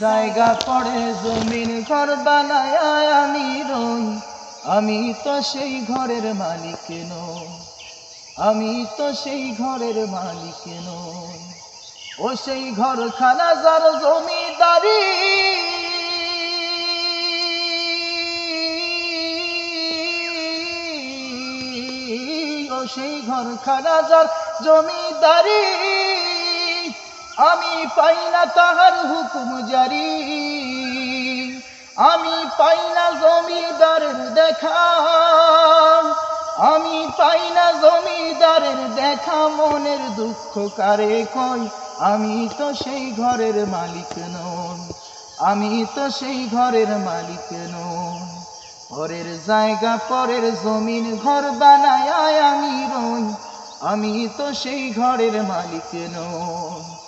জায়গা পড়ে, জমিন ঘর বানায় আমি রই। আমি তো সেই ঘরের মালিক নই। আমি তো সেই ঘরের মালিক নই। ও সেই ঘর খানা যার জমিদারি। ও সেই ঘর খানা যার জমিদারি। আমি পাই না তাহার হুকুম জারি। আমি পাই না জমিদারের দেখা। আমি পাই না জমিদারের দেখা, মনের দুঃখ কারে কই আমি তো সেই ঘরের মালিক নই। আমি তো সেই ঘরের মালিক নই। পরের জায়গা, পরের জমিন, ঘর বানায় আমি রই। আমি তো সেই ঘরের মালিক নই।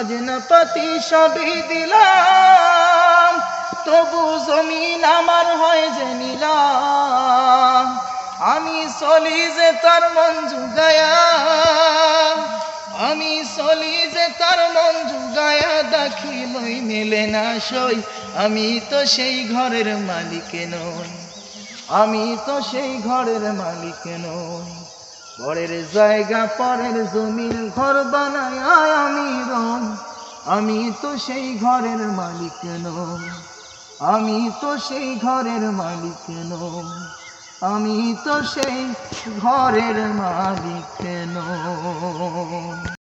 খাজনা সবই দিলাম। তবু জমিন আমার হয় যে নিলাম। আমি চলি যে তার মন জুগায়া। আমি চলি যে তার মন জুগায়া। দেখি লই মেলে না সই। আমি তো সেই ঘরের মালিক নই। আমি তো সেই ঘরের মালিক নই। পরের জায়গা, পরের জমির ঘর বানায় আমি রং আমি তো সেই ঘরের মালিক নই। আমি তো সেই ঘরের মালিক নই। আমি তো সেই ঘরের মালিক নই।